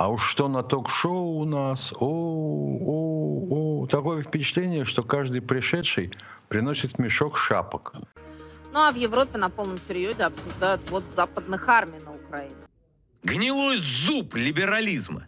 А уж что на ток-шоу у нас, о, о, о, такое впечатление, что каждый пришедший приносит мешок шапок. Ну а в Европе на полном серьезе обсуждают вот западных армий на Украине. Гнилой зуб либерализма.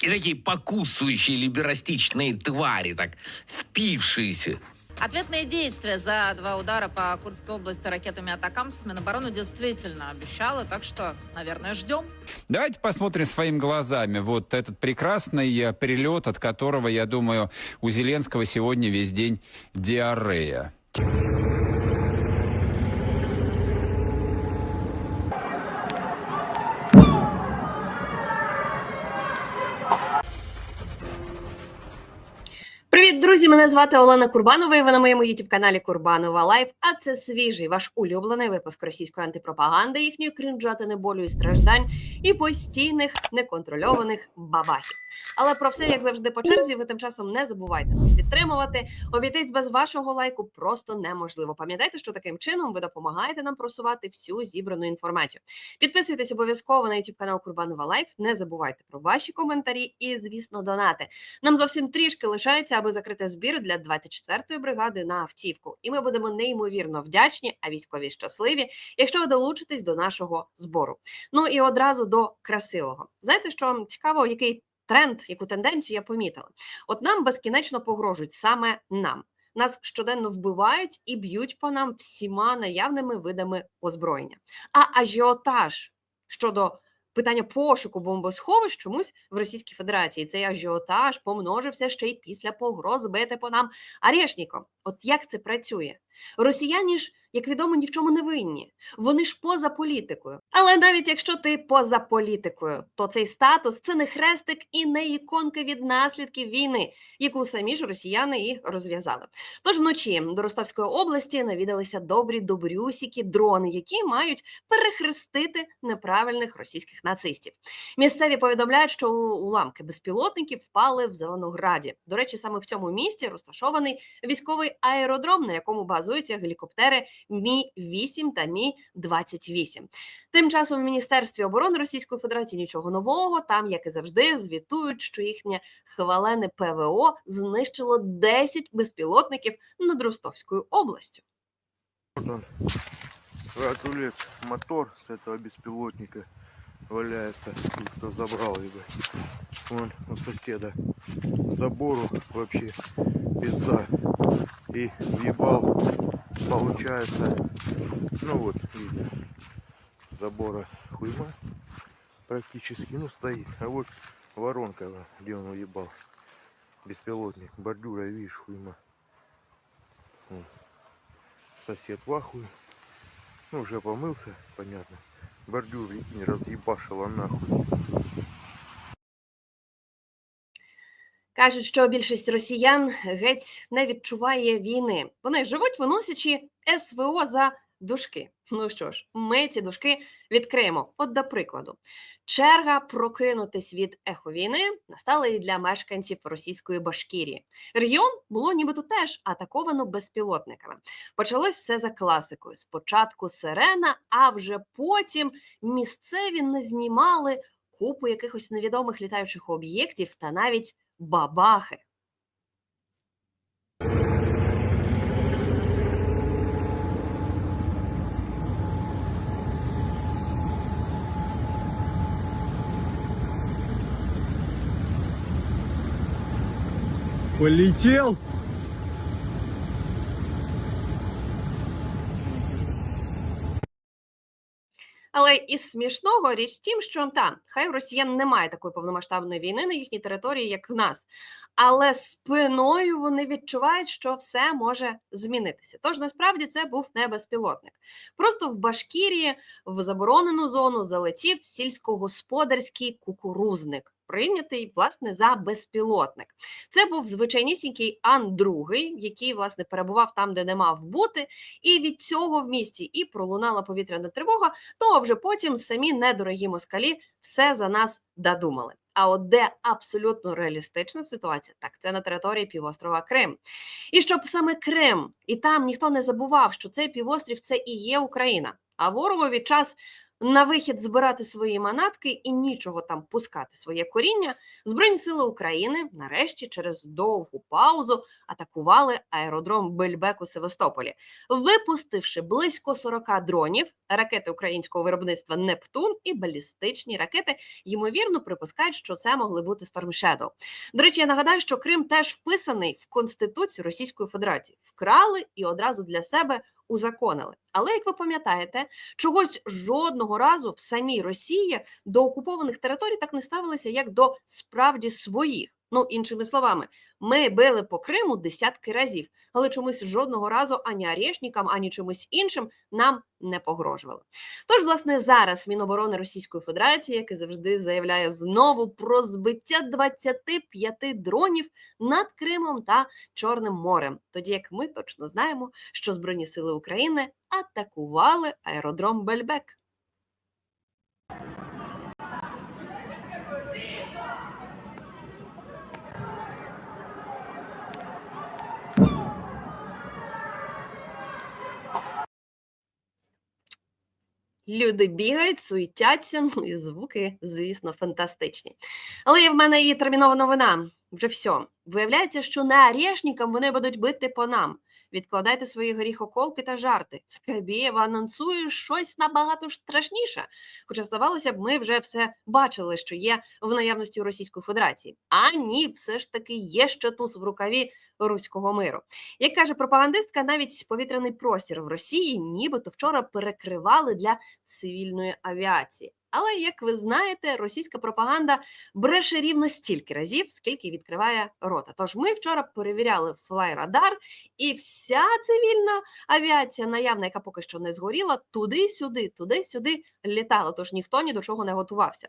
И такие покусывающие либерастичные твари, так впившиеся. Ответные действия за два удара по Курской области ракетами Атакамс Минобороны действительно обещала, так что, наверное, ждем. Давайте посмотрим своими глазами вот этот прекрасный э, перелет, от которого, я думаю, у Зеленского сегодня весь день диарея. Друзі! Мене звати Олена Курбанова. і Ви на моєму youtube каналі Курбанова Лайф. А це свіжий ваш улюблений випуск російської антипропаганди, їхньої кринжатини болю і страждань і постійних неконтрольованих бабахів. Але про все, як завжди, по черзі, ви тим часом не забувайте підтримувати. Обійтись без вашого лайку просто неможливо. Пам'ятайте, що таким чином ви допомагаєте нам просувати всю зібрану інформацію. Підписуйтесь обов'язково на youtube канал Курбанова Лайф. Не забувайте про ваші коментарі і, звісно, донати. Нам зовсім трішки лишається, аби закрити збір для 24-ї бригади на автівку. І ми будемо неймовірно вдячні, а військові щасливі, якщо ви долучитесь до нашого збору. Ну і одразу до красивого. Знаєте, що цікаво, який тренд, яку тенденцію я помітила? От нам безкінечно погрожують саме нам. Нас щоденно вбивають і б'ють по нам всіма наявними видами озброєння. А ажіотаж щодо питання пошуку бомбосховищ чомусь в Російській Федерації цей ажіотаж помножився ще й після погроз бити по нам Арєшніком. От як це працює? Росіяни ж, як відомо, ні в чому не винні. Вони ж поза політикою. Але навіть якщо ти поза політикою, то цей статус це не хрестик і не іконка від наслідків війни, яку самі ж росіяни і розв'язали. Тож вночі до Ростовської області навідалися добрі добрюсіки дрони, які мають перехрестити неправильних російських нацистів. Місцеві повідомляють, що уламки безпілотників впали в Зеленограді. До речі, саме в цьому місті розташований військовий аеродром, на якому базуються гелікоптери Мі 8 та Мі 28 Тим часом в міністерстві оборони Російської Федерації нічого нового. Там, як і завжди, звітують, що їхнє хвалене ПВО знищило 10 безпілотників над Ростовською областью. Вот мотор с этого беспилотника валяется. Кто забрал его. Вон у соседа. Забору вообще пизда. И въебал, получается, ну вот, видно, забора хуйма практически, ну стоит. А вот воронка, где он уебал. Беспилотник. Бордюра, видишь, хуйма. Сосед в. Ну, уже помылся, понятно. Бордюр не разъебашила нахуй. Кажуть, що більшість росіян геть не відчуває війни. Вони живуть, виносячи СВО за дужки. Ну що ж, ми ці дужки відкриємо. От до прикладу, черга прокинутись від ехо війни настала і для мешканців російської Башкірії. Регіон було нібито теж атаковано безпілотниками. Почалось все за класикою. Спочатку сирена, а вже потім місцеві не знімали купу якихось невідомих літаючих об'єктів та навіть бабахи. Полетел? Але із смішного річ в тім, що та хай у росіян немає такої повномасштабної війни на їхній території, як в нас, але спиною вони відчувають, що все може змінитися. Тож насправді це був не безпілотник. Просто в Башкірії в заборонену зону залетів сільськогосподарський кукурузник. Прийнятий власне за безпілотник. Це був звичайнісінький Ан-2, який власне перебував там, де не мав бути, і від цього в місті і пролунала повітряна тривога. Ну а вже потім самі недорогі москалі все за нас додумали. А от де абсолютно реалістична ситуація, так це на території півострова Крим. І щоб саме Крим, і там ніхто не забував, що цей півострів це і є Україна. А ворогові час на вихід збирати свої манатки і нічого там пускати своє коріння, Збройні сили України нарешті через довгу паузу атакували аеродром Бельбек у Севастополі, випустивши близько 40 дронів, ракети українського виробництва Нептун і балістичні ракети. Ймовірно, припускають, що це могли бути Storm Shadow. До речі, я нагадаю, що Крим теж вписаний в Конституцію Російської Федерації. Вкрали і одразу для себе узаконили. Але як ви пам'ятаєте, чогось жодного разу в самій Росії до окупованих територій так не ставилися, як до справді своїх. Ну, іншими словами, ми били по Криму десятки разів, але чомусь жодного разу ані арешникам, ані чимось іншим нам не погрожували. Тож, власне, зараз Міноборони Російської Федерації, яке завжди заявляє знову про збиття 25 дронів над Кримом та Чорним морем, тоді як ми точно знаємо, що Збройні сили України атакували аеродром Бельбек. Люди бігають, суетяться, ну і звуки, звісно, фантастичні. Але в мене і термінова новина. Вже все. Виявляється, що не арешникам вони будуть бити по нам. Відкладайте свої горіхоколки та жарти. Скабєєва анонсує щось набагато страшніше. Хоча, здавалося б, ми вже все бачили, що є в наявності у Російської Федерації. А ні, все ж таки є ще туз в рукаві руського миру. Як каже пропагандистка, навіть повітряний простір в Росії нібито вчора перекривали для цивільної авіації. Але як ви знаєте, російська пропаганда бреше рівно стільки разів, скільки відкриває рота. Тож ми вчора перевіряли флайрадар, і вся цивільна авіація, наявна, яка поки що не згоріла, туди-сюди, туди-сюди літала. Тож ніхто ні до чого не готувався.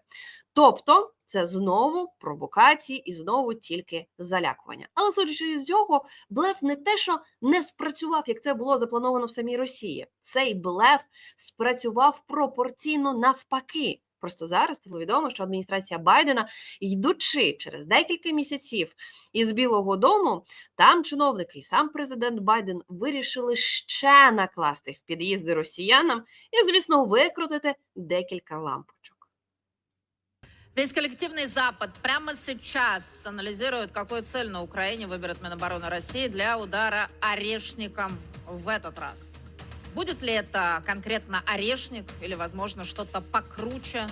Тобто, це знову провокації і знову тільки залякування. Але судячи із цього, блеф не те, що не спрацював, як це було заплановано в самій Росії. Цей блеф спрацював пропорційно навпаки. Просто зараз стало відомо, що адміністрація Байдена, йдучи через декілька місяців із Білого Дому, там чиновники і сам президент Байден вирішили ще накласти в під'їзди росіянам і, звісно, викрутити декілька лампочок. Весь коллективный Запад прямо сейчас анализирует, какую цель на Украине выберет Минобороны России для удара орешником в этот раз. Будет ли это конкретно орешник или, возможно, что-то покруче?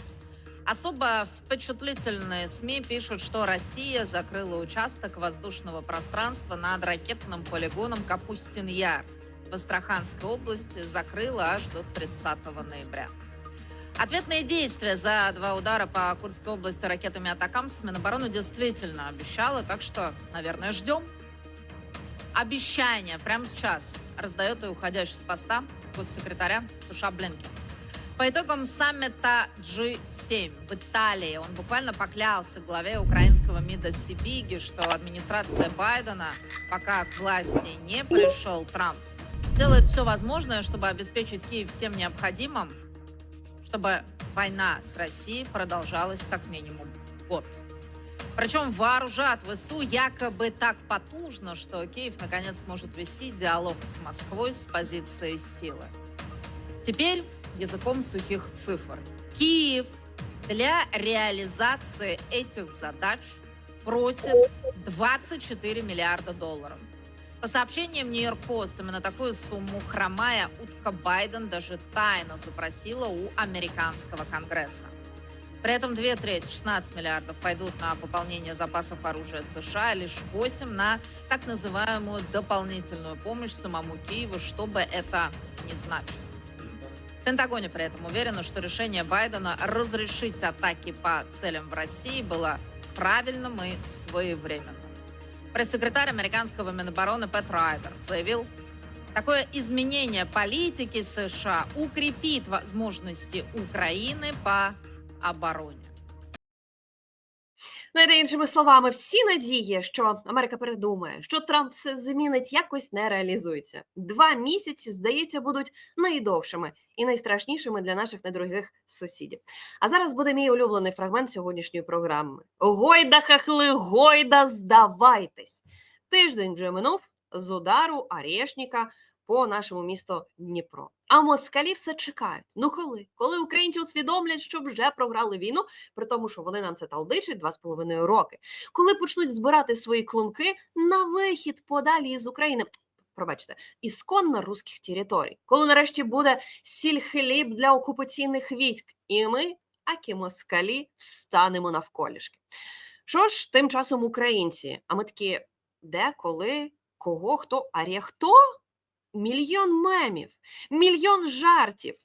Особо впечатлительные СМИ пишут, что Россия закрыла участок воздушного пространства над ракетным полигоном Капустин-Яр в Астраханской области, закрыла аж до 30 ноября. Ответные действия за два удара по Курской области ракетами «Атакамс» Минобороны действительно обещала, так что, наверное, ждем. Обещание прямо сейчас раздает и уходящий с поста госсекретаря США Блинкен. По итогам саммита G7 в Италии он буквально поклялся главе украинского МИДа Сибиги, что администрация Байдена, пока к власти не пришел Трамп, сделает все возможное, чтобы обеспечить Киев всем необходимым, чтобы война с Россией продолжалась как минимум год. Причем вооружат ВСУ якобы так потужно, что Киев наконец сможет вести диалог с Москвой с позиции силы. Теперь языком сухих цифр. Киев для реализации этих задач просит 24 миллиарда долларов. По сообщениям Нью-Йорк Пост, именно такую сумму хромая утка Байден даже тайно запросила у американского Конгресса. При этом две трети, 16 миллиардов, пойдут на пополнение запасов оружия США, лишь 8 на так называемую дополнительную помощь самому Киеву, что это ни значило. В Пентагоне при этом уверены, что решение Байдена разрешить атаки по целям в России было правильным и своевременным. Пресс-секретарь американского Минобороны Пэт Райдер заявил, такое изменение политики США укрепит возможности Украины по обороне. Ну, і іншими словами, всі надії, що Америка передумає, що Трамп все змінить, якось не реалізуються. Два місяці, здається, будуть найдовшими і найстрашнішими для наших недорогих сусідів. А зараз буде мій улюблений фрагмент сьогоднішньої програми. Гойда, хахли, гойда, здавайтесь! Тиждень вже минув з удару Арешніка по нашому місту Дніпро. А москалі все чекають. Ну коли? Коли українці усвідомлять, що вже програли війну, при тому, що вони нам це талдичать два з половиною роки. Коли почнуть збирати свої клумки на вихід подалі із України. Пробачте, ісконно руських територій, коли нарешті буде сіль-хліб для окупаційних військ, і ми, акі москалі, встанемо навколішки. Що ж, тим часом українці? А ми такі, де, коли, кого, хто, арє хто? Мільйон мемів, мільйон жартів.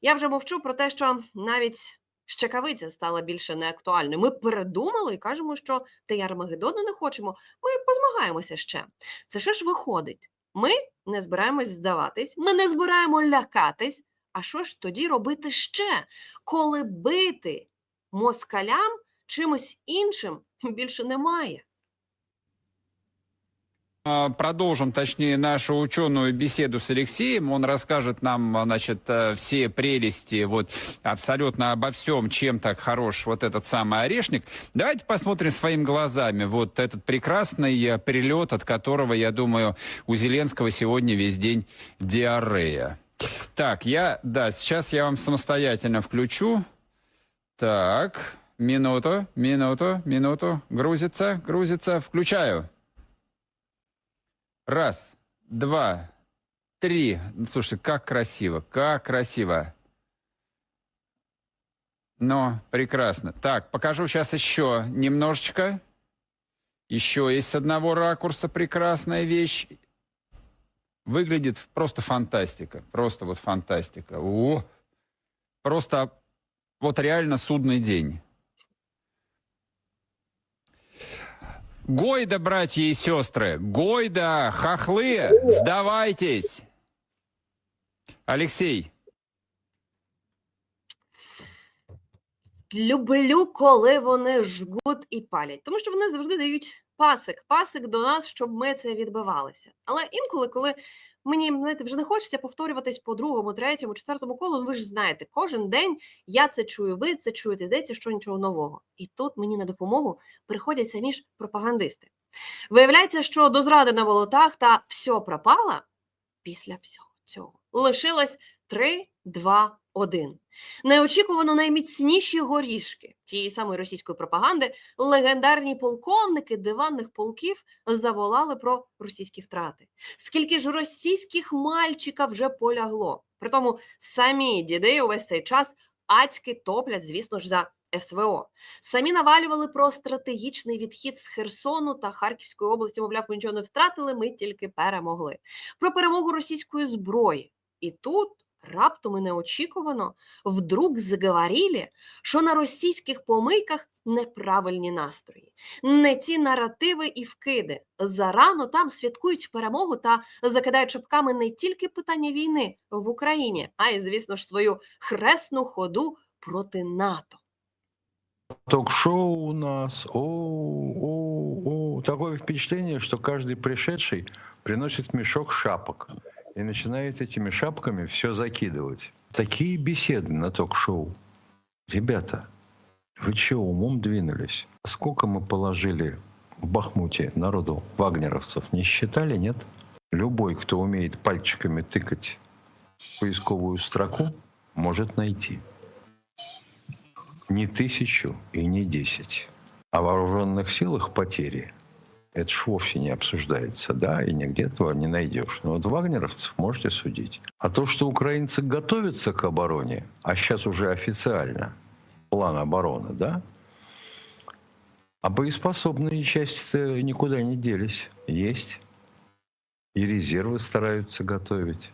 Я вже мовчу про те, що навіть щекавиця стала більше неактуальною. Ми передумали і кажемо, що ти Армагеддону не хочемо. Ми позмагаємося ще. Це що ж виходить? Ми не збираємось здаватись, ми не збираємо лякатись. А що ж тоді робити ще, коли бити москалям чимось іншим більше немає? А, Продолжим, точнее, нашу ученую беседу с Алексеем. Он расскажет нам, значит, э, все прелести, вот, абсолютно обо всем, чем так хорош вот этот самый орешник. Давайте посмотрим своими глазами вот этот прекрасный э, перелет, от которого, я думаю, у Зеленского сегодня весь день диарея. Так, я, да, сейчас я вам самостоятельно включу. Так, минуту, минуту, минуту. Грузится, грузится. Включаю. Раз, два, три. Слушай, как красиво, как красиво. Ну, прекрасно. Так, покажу сейчас еще немножечко. Еще есть с одного ракурса прекрасная вещь. Выглядит просто фантастика. Просто вот фантастика. О! Просто вот реально судный день. Гойда, братья и сестры, Гойда, хохлы, сдавайтесь. Алексей, Люблю, коли вони жгуть і палять, тому що вони завжди дають пасик, пасик до нас, щоб ми це відбивалися. Але інколи, коли мені знаєте, вже не хочеться повторюватись по другому, третьому, четвертому колу, ну ви ж знаєте, кожен день я це чую, ви це чуєте, здається, що нічого нового. І тут мені на допомогу приходять самі ж пропагандисти. Виявляється, що до зради на болотах та все пропало після всього цього. Лишилось 3, 2, 1. Неочікувано найміцніші горішки тієї самої російської пропаганди, легендарні полковники диванних полків заволали про російські втрати. Скільки ж російських мальчика вже полягло? Притому самі діди увесь цей час ацьки топлять, звісно ж, за СВО. Самі навалювали про стратегічний відхід з Херсону та Харківської області. Мовляв, ми нічого не втратили, ми тільки перемогли. Про перемогу російської зброї. І тут раптом і неочікувано вдруг заговорили, що на російських помийках неправильні настрої, не ті наративи і вкиди. Зарано там святкують перемогу та закидають шапками не тільки питання війни в Україні, а й, звісно ж, свою хресну ходу проти НАТО. Ток-шоу у нас. О, о, о. Такое впечатление, что каждый пришедший приносит мешок шапок и начинает этими шапками все закидывать. Такие беседы на ток-шоу. Ребята, вы что, умом двинулись? Сколько мы положили в Бахмуте народу вагнеровцев? Не считали, нет? Любой, кто умеет пальчиками тыкать поисковую строку, может найти не тысячу и не десять. О вооруженных силах потери это ж вовсе не обсуждается, да, и нигде этого не найдешь. Но вот вагнеровцев можете судить. А то, что украинцы готовятся к обороне, а сейчас уже официально план обороны, да, а боеспособные части никуда не делись. Есть. И резервы стараются готовить.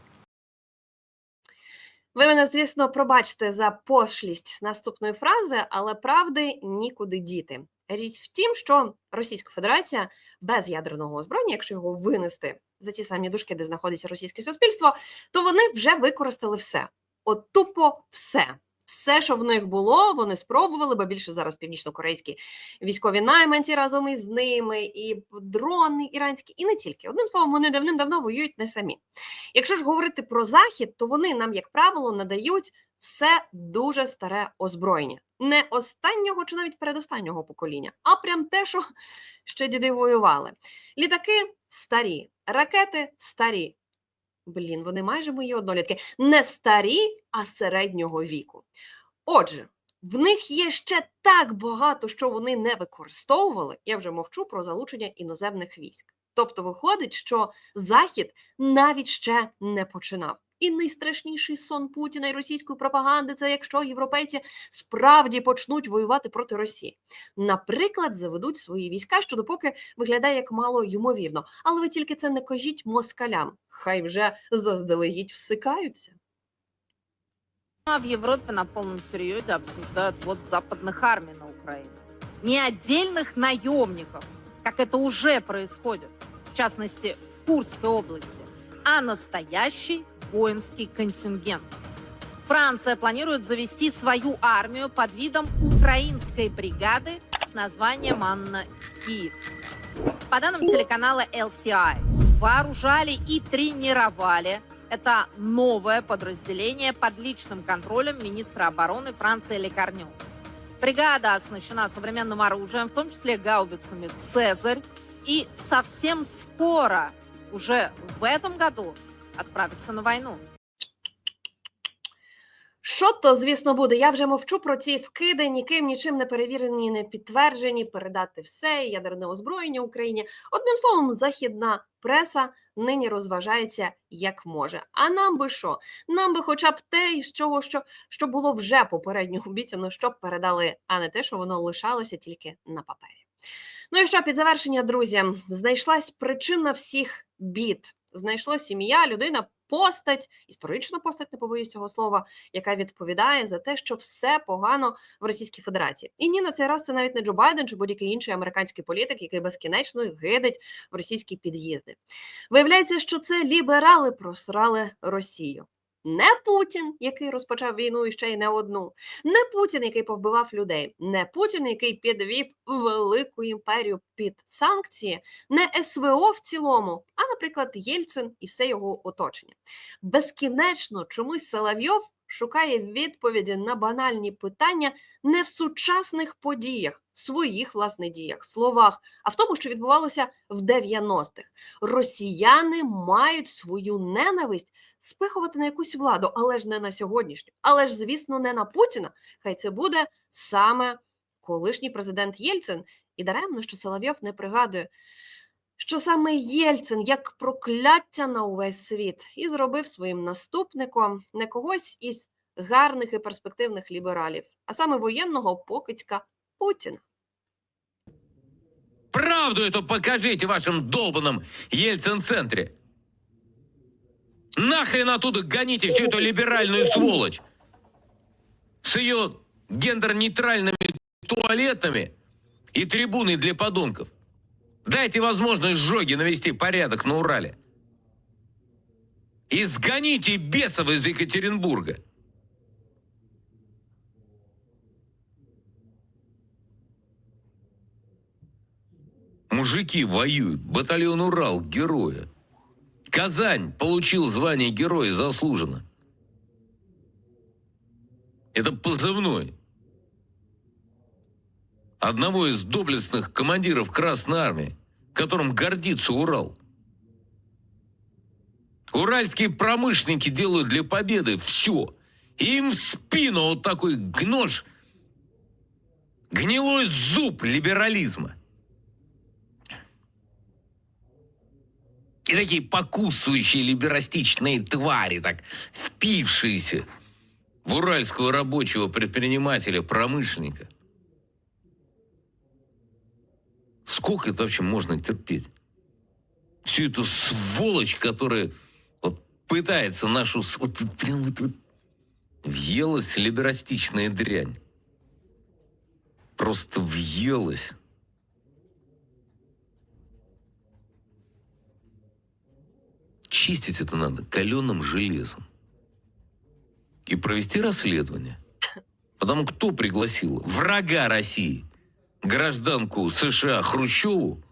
Ви мене, звісно, пробачте за пошлість наступної фрази, але правди нікуди діти. Річ в тім, що Російська Федерація без ядерного озброєння, якщо його винести за ті самі дужки, де знаходиться російське суспільство, то вони вже використали все. От тупо все. Все, що в них було, вони спробували, бо більше зараз північно-корейські військові найманці разом із ними, і дрони іранські, і не тільки. Одним словом, вони давним-давно воюють не самі. Якщо ж говорити про захід, то вони нам, як правило, надають все дуже старе озброєння, не останнього чи навіть передостаннього покоління, а прям те, що ще діди воювали. Літаки старі, ракети старі. Блін, вони майже мої однолітки. Не старі, а середнього віку. Отже, в них є ще так багато, що вони не використовували. Я вже мовчу про залучення іноземних військ. Тобто, виходить, що Захід навіть ще не починав. І найстрашніший сон Путіна і російської пропаганди це якщо європейці справді почнуть воювати проти Росії. Наприклад, заведуть свої війська, що допоки виглядає як мало ймовірно. Але ви тільки це не кажіть москалям. Хай вже заздалегідь всикаються. А в Европе на полном серьезе обсуждают вот западных армий на Украине. Не отдельных наемников, как это уже происходит, в частности, в Курской области, а настоящий воинский контингент. Франция планирует завести свою армию под видом украинской бригады с названием «Анна Киевск». По данным телеканала LCI, вооружали и тренировали это новое подразделение под личным контролем министра обороны Франции Лекарню. Бригада оснащена современным оружием, в том числе гаубицами «Цезарь», и совсем скоро, уже в этом году, отправится на войну. Що то, звісно, буде? Я вже мовчу про ці вкиди, ніким нічим не перевірені, не підтверджені, передати все, ядерне озброєння Україні. Одним словом, західна преса нині розважається як може. А нам би що? Нам би хоча б те, з чого що, що було вже попередньо обіцяно, щоб передали, а не те, що воно лишалося тільки на папері. Ну і що під завершення, друзі, знайшлась причина всіх бід. Знайшло сім'я, людина, постать, історична постать, не побоюсь цього слова, яка відповідає за те, що все погано в Російській Федерації. І ні, на цей раз це навіть не Джо Байден чи будь-який інший американський політик, який безкінечно гидить в російські під'їзди. Виявляється, що це ліберали просрали Росію. Не Путін, який розпочав війну і ще й не одну, не Путін, який повбивав людей, не Путін, який підвів велику імперію під санкції, не СВО в цілому, а, наприклад, Єльцин і все його оточення. Безкінечно чомусь Соловйов шукає відповіді на банальні питання не в сучасних подіях, в своїх власне діях, словах, а в тому, що відбувалося в 90-х. Росіяни мають свою ненависть спихувати на якусь владу, але ж не на сьогоднішню, але ж, звісно, не на Путіна. Хай це буде саме колишній президент Єльцин. І даремно, що Соловйов не пригадує, що саме Єльцин як прокляття на увесь світ і зробив своїм наступником не когось із гарних і перспективних лібералів, а саме воєнного покидька Путіна. Правду эту покажите в вашем долбанном Ельцин-центре. Нахрен оттуда гоните всю эту либеральную сволочь. С ее гендер-нейтральными туалетами и трибуной для подонков. Дайте возможность Жоге навести порядок на Урале. И сгоните бесов из Екатеринбурга. Мужики воюют. Батальон Урал, героя. Казань получил звание героя заслуженно. Это позывной. Одного из доблестных командиров Красной Армии, которым гордится Урал. Уральские промышленники делают для победы все. Им в спину вот такой гнож, гнилой зуб либерализма. И такие покусывающие либерастичные твари, так впившиеся в уральского рабочего предпринимателя, промышленника. Сколько это вообще можно терпеть? Всю эту сволочь, которая вот пытается нашу... вот прям вот, вот въелась либерастичная дрянь. Просто въелась. Чистить это надо каленым железом. И провести расследование. Потому кто пригласил врага России, гражданку США Хрущеву,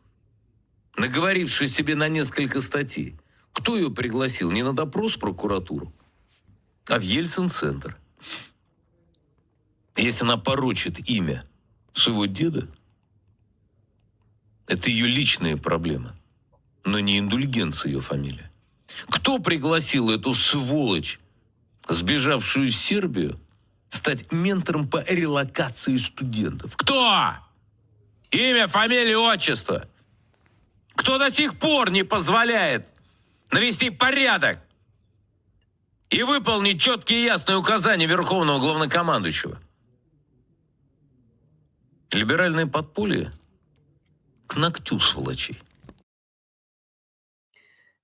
наговорившую себе на несколько статей? Кто ее пригласил? Не на допрос прокуратуру, а в Ельцин-центр. Если она порочит имя своего деда, это ее личная проблема, но не индульгенция ее фамилия. Кто пригласил эту сволочь, сбежавшую в Сербию, стать ментором по релокации студентов? Кто? Имя, фамилия, отчество. Кто до сих пор не позволяет навести порядок и выполнить четкие и ясные указания Верховного Главнокомандующего? Либеральное подполье к ногтю сволочей.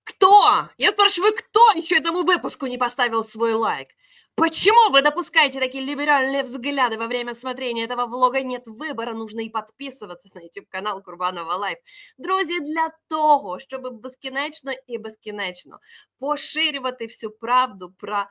Кто? Я спрашиваю, кто еще этому выпуску не поставил свой лайк? Почему вы допускаете такие либеральные взгляды во время смотрения этого влога? Нет вибора, нужно і підписуватися на YouTube канал Курбанова Лайф. Друзі, для того, щоб безкінечно і безкінечно поширювати всю правду про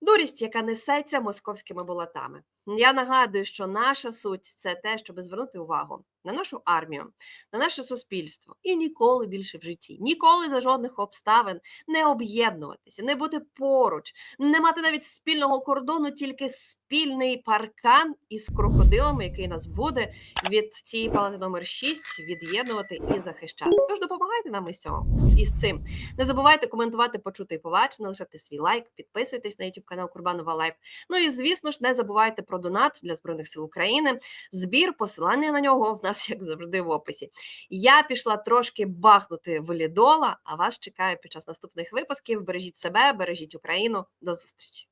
дурість, яка несеться московськими болотами. Я нагадую, що наша суть це те, щоб звернути увагу на нашу армію, на наше суспільство і ніколи більше в житті, ніколи за жодних обставин не об'єднуватися, не бути поруч, не мати навіть спільного кордону, тільки спільний паркан із крокодилами, який нас буде від цієї палати номер 6 від'єднувати і захищати. Тож допомагайте нам із цього із цим. Не забувайте коментувати, почути і побачити, лишати свій лайк, підписуйтесь на YouTube канал Курбанова Лайф. Ну і звісно ж, не забувайте про донат для збройних сил України. Збір, посилання на нього в нас, як завжди, в описі. Я пішла трошки бахнути валідола, а вас чекаю під час наступних випусків. Бережіть себе, бережіть Україну. До зустрічі.